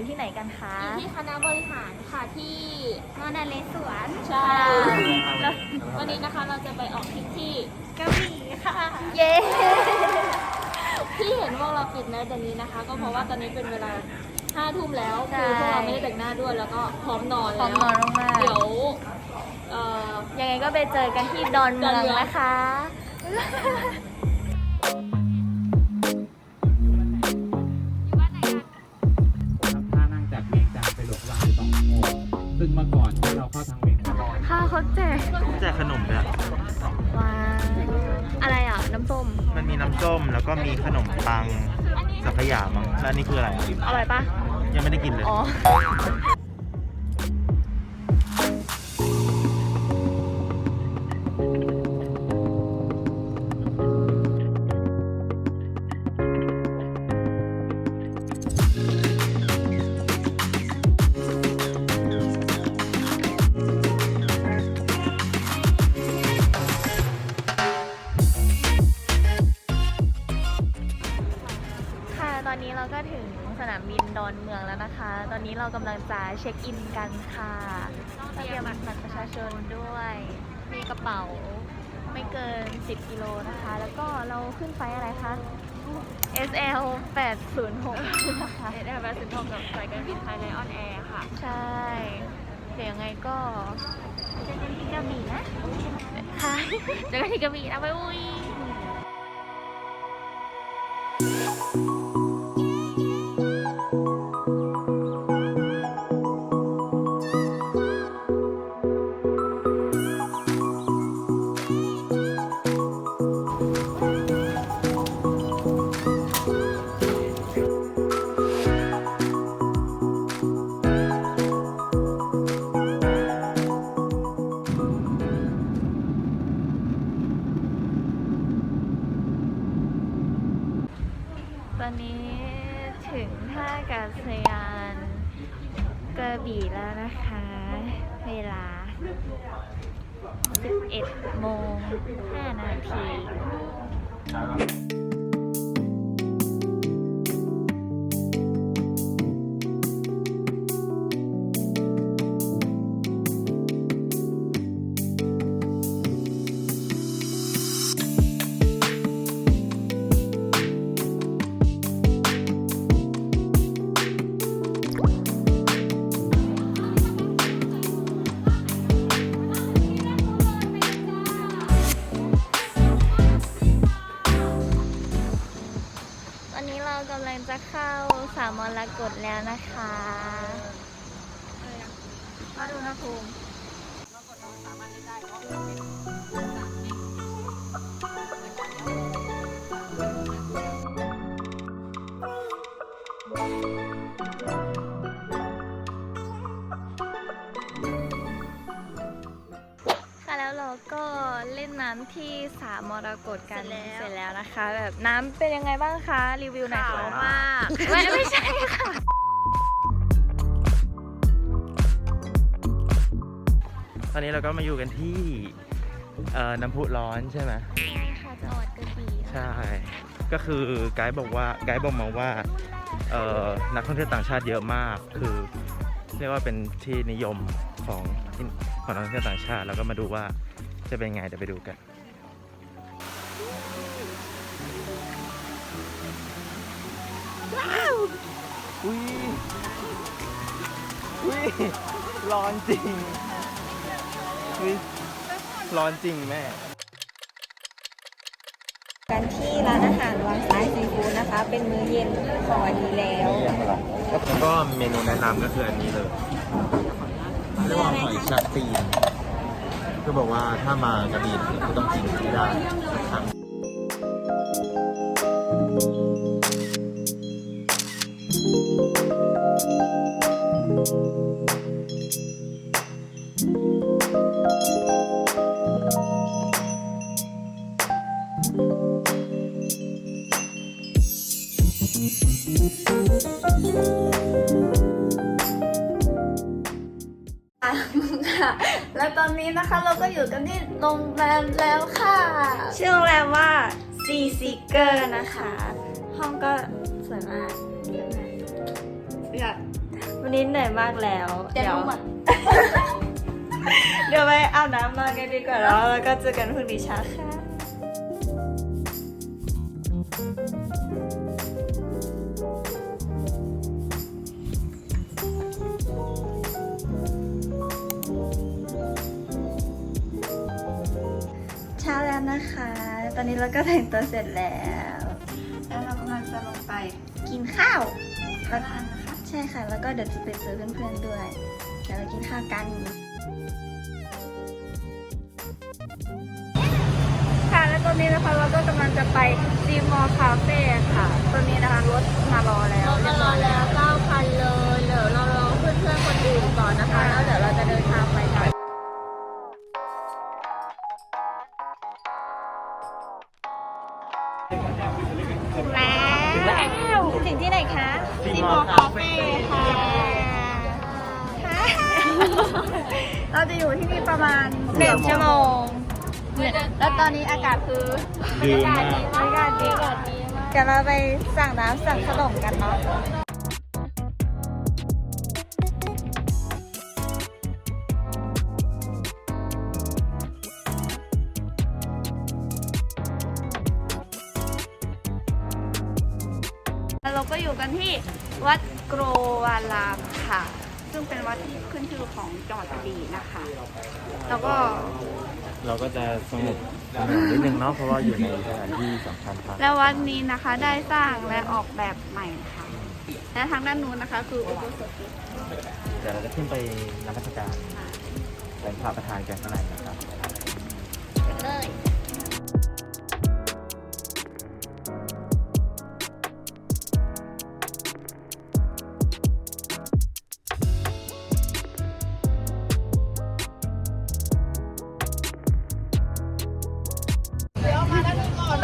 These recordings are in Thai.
บัมเบอร์บีตอนนี้พวกเราอยู่ที่ไหนกันคะอยู่ที่คณะบริหารค่ะที่มอนาเลสวนใช่แล้ววันนี้นะคะเราจะไปออกทริปที่กระบี่ค่ะ เย้ที่เห็นว่าเราปิดแมสแบบนี้นะคะ ก็เพราะว่าตอนนี้เป็นเวลาห้าทุ่มแล้วใช่คือพวกเราไม่ได้แต่งหน้าด้วยแล้วก็พร้อมนอนพร้แล้อวมนอนมากๆเดี๋ยวเอ่อยังไงก็ไปเจอกันที่ดอนเมืองนะคะ มแล้วก็มีขนมปังสังขยามั้งแล้วอันนี่คืออะไรอะอร่อยปะยังไม่ได้กินเลย อ๋อ ตอนนี้เราก็ถึงสนามบินดอนเมืองแล้วนะคะ ตอนนี้เรากำลังจะเช็คอินกันค่ะต้องเตรียมบัตรประชาชนด้วย มีกระเป๋าไม่เกิน 10 กิโลนะคะ แล้วก็เราขึ้นไฟล์อะไรคะ SL 806นะคะเอ็ดแอร์แบสซินทอมกับสายการบินไทยไลออนแอร์ค่ะ ใช่ เดี๋ยวยังไงก็เจอกันที่กระบี่นะค่ะเจอกันที่กระบี่นะบ๊ายบาย 5 นาที รกฎแล้วนะคะมาดูนะภูมิ ที่สามมรกตกันเสร็จแล้วนะคะ แบบน้ำเป็นยังไงบ้างคะรีวิวหน่อยค่ะมากไม่ไม่ใช่ค่ะ ตอนนี้เราก็มาอยู่กันที่เอ่อน้ำพุร้อนใช่ไหมใช่ค่ะจังหวัดกระบี่ใช่ ก็คือไกด์บอกว่าไกด์บอกมาว่าเอ่อนักท่องเที่ยวต่างชาติเยอะมาก คือเรียกว่าเป็นที่นิยมของที่ของนักท่องเที่ยวต่างชาติ แล้วก็มาดูว่าจะเป็นไงเดี๋ยวไปดูกัน อุ้ยอุ้ยร้อนจริงอุ้ยร้อนจริงแม่ กันที่ร้านอาหารวังซ้ายซีฟู้ดนะคะ เป็นมื้อเย็นของวันนี้แล้วแล้วก็เมนูแนะนำก็คืออันนี้เลยเรียกว่าหอยชัดตีนคือบอกว่าถ้ามากระบี่ก็ต้องกินที่ได้ครับ ค่ะและตอนนี้นะคะเราก็อยู่กันที่โรงแรมแล้วค่ะ ชื่อโรงแรมว่า Sea Seeker นะคะ ห้องก็ วันนี้เหนื่อยมากแล้วแต่เดี๋ยวรูปอะเดี๋ยวไปอาบน้ำนอนกันดีกว่าแล้วแล้วก็เจอกันพรุ่งนี้เช้าค่ะเช้าแล้วนะคะ ตอนนี้เราก็แต่งตัวเสร็จแล้วแล้ว ค่ะ แล้วก็เดี๋ยวจะไปซื้อเพื่อนๆด้วย เดี๋ยวเรากินข้าวกัน ค่ะ และตอนนี้นะคะเราก็กำลังจะไปซีมอลคาเฟ่ค่ะ ตอนนี้นะคะรถมารอแล้ว รถมารอแล้วเก้าพันเลย เดี๋ยวเรารอเพื่อนๆคนอื่นก่อนนะคะ แล้วเดี๋ยวเราจะเดินทางไปกัน ถึงที่ไหนคะซีมอลคาเฟ่ค่ะเราจะอยู่ที่นี่ประมาณหนึ่งชั่วโมง แล้วตอนนี้อากาศคือดีมากอากาศดีอากาศดีมากเดี๋ยวเราไปสั่งน้ำสั่งขนมกันเนาะ ก็อยู่กันที่วัดโกรวารามค่ะ ซึ่งเป็นวัดที่ขึ้นชื่อของจังหวัดกระบี่นะคะ แล้วก็เราก็จะสงบสงบนิดนึงเนาะเพราะว่าอยู่ในสถานที่สำคัญครับแล้ววัดนี้นะคะได้สร้างและออกแบบใหม่ค่ะ และทางด้านนู้นนะคะ คืออุโบสถเดี๋ยวเราจะขึ้นไปนมัสการเป็นพระประธานกันข้างในนะครับ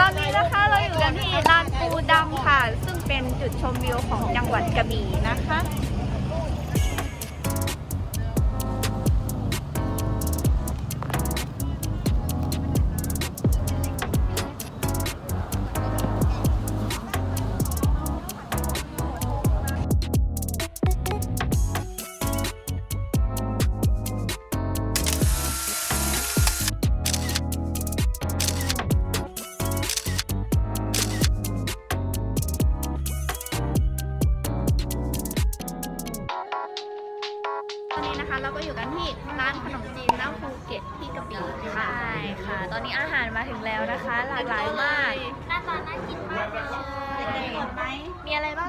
ตอนนี้นะคะเราอยู่กันที่ลานปูดำค่ะ ซึ่งเป็นจุดชมวิวของจังหวัดกระบี่นะคะ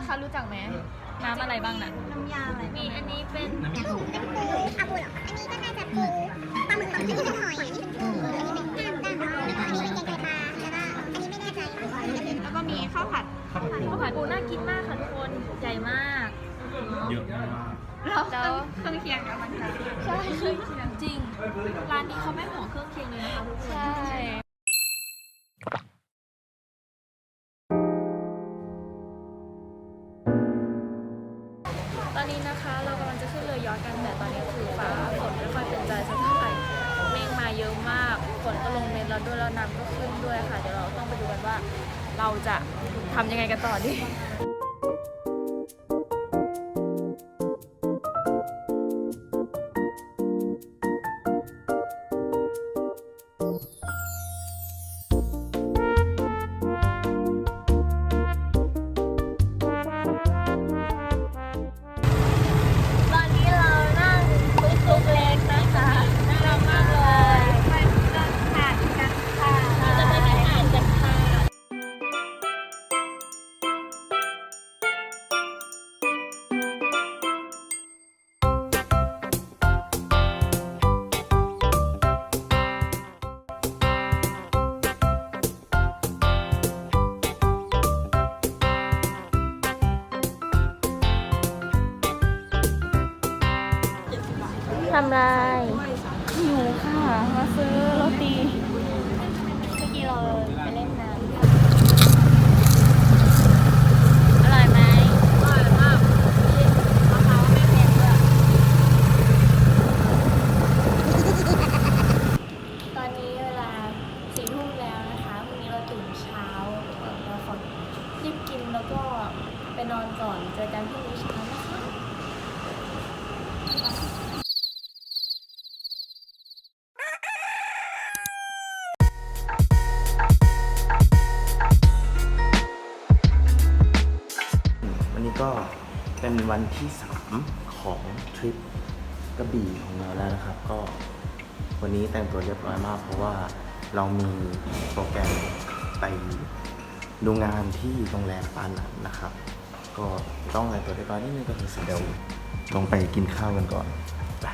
คะรู้จักไหมน้ำอะไรบ้างน่ะน้ำยาอะไรมีอันนี้เป็นน้ำปูน้ำปูอาบูเหรออันนี้ก็น่าจะเป็นปลาหมึกของอันนี้เป็นหอยอันนี้เป็นกุ้งอันนี้เป็นก้างก้างแล้วก็อันนี้เป็นแกงไตปลาแล้วก็อันนี้ไม่แน่ใจว่าอันนี้เป็นแล้วก็มีข้าวผัดข้าวผัดปูข้าวผัดปูน่ากินมากค่ะทุกคนใหญ่มากเยอะมากแล้วแล้วเครื่องเคียงกันมันค่ะใช่เครื่องเคียงจริงร้านนี้เขาไม่ห่วงเครื่องเคียงเลยนะคะทุกคนใช่ กันต่อดี ทำไรหิวค่ะ มาซื้อโรตีเมื่อกี้เราไปเล่นน้ำอร่อยไหมอร่อยมากมะพร้าวไม่เผ็ดด้วยตอนนี้เวลาสี่ทุ่มแล้วนะคะพรุ่งนี้เราตื่นเช้าเราขอรีบกินแล้วก็เจอกันพรุ่งนี้เช้านะคะ วันที่ 3 ของทริปกระบี่ของเราแล้วนะครับ ก็วันนี้แต่งตัวเรียบร้อยมาก เพราะว่าเรามีโปรแกรมไปดูงานที่โรงแรมปานันนะครับ ก็ต้องแต่งตัวเรียบร้อยนิดนึงก็คือเดี๋ยวลงไปกินข้าวกันก่อนไป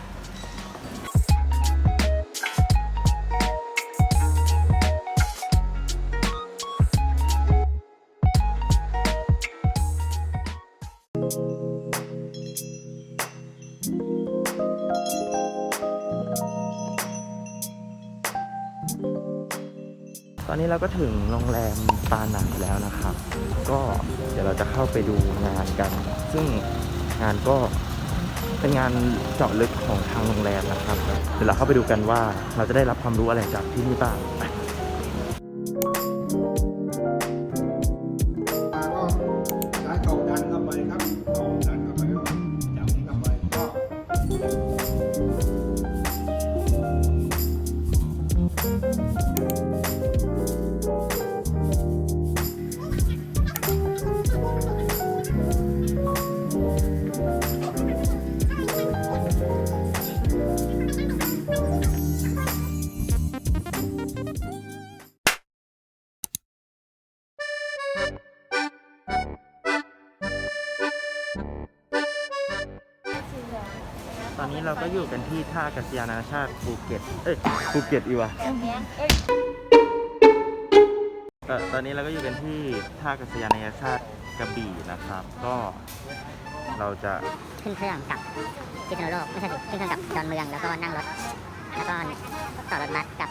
ตอนนี้เราก็ถึงโรงแรมปาหนังแล้วนะครับ ก็เดี๋ยวเราจะเข้าไปดูงานกัน ซึ่งงานก็เป็นงานเจาะลึกของทางโรงแรมนะครับ เดี๋ยวเราเข้าไปดูกันว่าเราจะได้รับความรู้อะไรจากที่นี่บ้าง เราก็อยู่กันที่ท่ากัศยานานาชาติภูเก็ต เอ้ยภูเก็ตอีวะเออตอนนี้เราก็อยู่กันที่ท่ากัศยานนานาชาติกระบี่นะครับ ก็เราจะขึ้นเครื่องกลับพิษณุโลกไม่ใช่สิขึ้นเครื่องกลับดอนเมืองแล้วก็นั่งรถ แล้วก็ต่อรถบัสกลับ